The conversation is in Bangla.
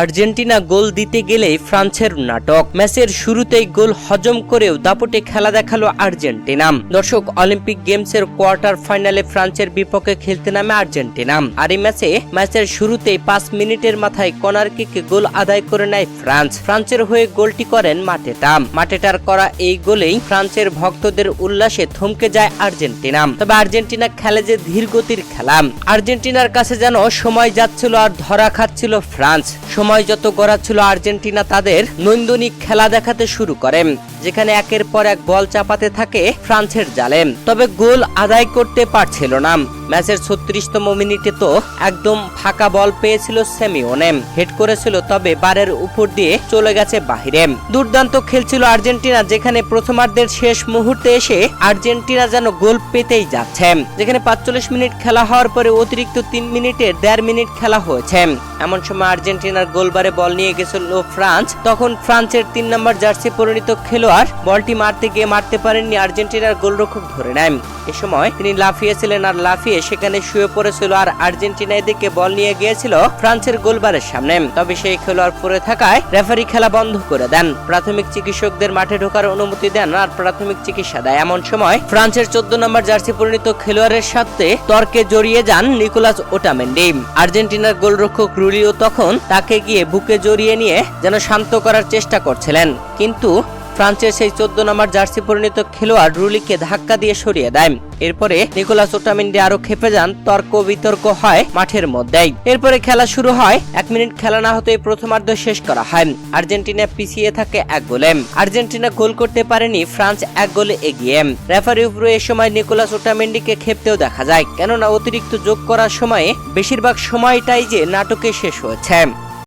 আর্জেন্টিনা গোল দিতে গেলেই ফ্রান্সের নাটক। ম্যাচের শুরুতেই গোল হজম করেও দাপটে খেলা দেখাল আর্জেন্টিনা। দর্শক, অলিম্পিক গেমসের কোয়ার্টার ফাইনালে ফ্রান্সের বিপক্ষে খেলতে নামে আর্জেন্টিনা। আর এই ম্যাচে, ম্যাচের শুরুতেই পাঁচ মিনিটের মাথায় কর্নার কিকে গোল আদায় করে নেয় ফ্রান্স। ফ্রান্সের হয়ে গোলটি করেন মাটেটা। মাটেটার করা এই গোলেই ফ্রান্সের ভক্তদের উল্লাসে থমকে যায় আর্জেন্টিনা। তবে আর্জেন্টিনা খেলে যে ধীর গতির খেলা। আর্জেন্টিনার কাছে যেন সময় যাচ্ছিল আর ধরা খাচ্ছিল ফ্রান্স। সময় যত গড়াচ্ছিল আর্জেন্টিনা, তাদের নৈন্দনিক খেলা দেখাতে শুরু করে, যেখানে একের পর এক বল চাপাতে থাকে ফ্রান্সের জালে। তবে গোল আদায় করতে পারছিল না। ম্যাচের ছত্রিশতম মিনিটে তো একদম ফাঁকা বল পেয়েছিল সেমিওনে। হেড করেছিল, তবে বারের উপর দিয়ে চলে গেছে বাহিরে। দুর্দান্ত খেলছিল আর্জেন্টিনা, যেখানে প্রথমার্ধের শেষ মুহূর্তে এসে আর্জেন্টিনা যেন গোল পেতেই যাচ্ছে। যেখানে পাঁচচল্লিশ মিনিট খেলা হওয়ার পরে অতিরিক্ত তিন মিনিটে দেড় মিনিট খেলা হয়েছে। এমন সময় আর্জেন্টিনার গোলবারে বল নিয়ে গেছিল ফ্রান্স। তখন ফ্রান্সের তিন নম্বর জার্সি পরিণত খেলোয়াড় বলটি মারতে গিয়ে মারতে পারেননি আর্জেন্টিনার গোলরক্ষক ধরে নেন এ সময় তিনি লাফিয়েছিলেন আর লাফিয়ে সেখানে শুয়ে পড়েছিল আর আর্জেন্টিনা এদিকে বল নিয়ে গিয়েছিল ফ্রান্সের গোলবারের সামনে। তবে সেই খেলোয়াড় পড়ে থাকায় রেফারি খেলা বন্ধ করে দেন। প্রাথমিক চিকিৎসকদের মাঠে ঢোকার অনুমতি দেন আর প্রাথমিক চিকিৎসা দেয়। এমন সময় ফ্রান্সের চোদ্দ নম্বর জার্সি পরিণত খেলোয়াড়ের সাথে তর্কে জড়িয়ে যান নিকোলাস ওটামেন্ডি। আর্জেন্টিনার গোলরক্ষক রুলিও তখন তাকে গিয়ে বুকে জড়িয়ে নিয়ে যেন শান্ত করার চেষ্টা করছিলেন। কিন্তু ফ্রান্সের সেই চোদ্দ নম্বর জার্সি পরিণত খেলোয়াড় রুলিকে ধাক্কা দিয়ে সরিয়ে দেয়। এরপরে নিকোলাস ওটামেন্ডি আরও খেপে যান, তর্ক বিতর্ক হয় মাঠের মধ্যেই। এরপরে খেলা শুরু হয়, এক মিনিট খেলা না হতেই প্রথমার্ধ শেষ করা হয়। আর্জেন্টিনা পিছিয়ে থাকে এক গোলে। আর্জেন্টিনা গোল করতে পারেনি, ফ্রান্স এক গোলে এগিয়ে। রেফারি উপরে এ সময় নিকোলাস ওটামেন্ডিকে খেপতেও দেখা যায়। কেননা অতিরিক্ত যোগ করার সময়ে বেশিরভাগ সময়টাই যে নাটকে শেষ হয়েছে।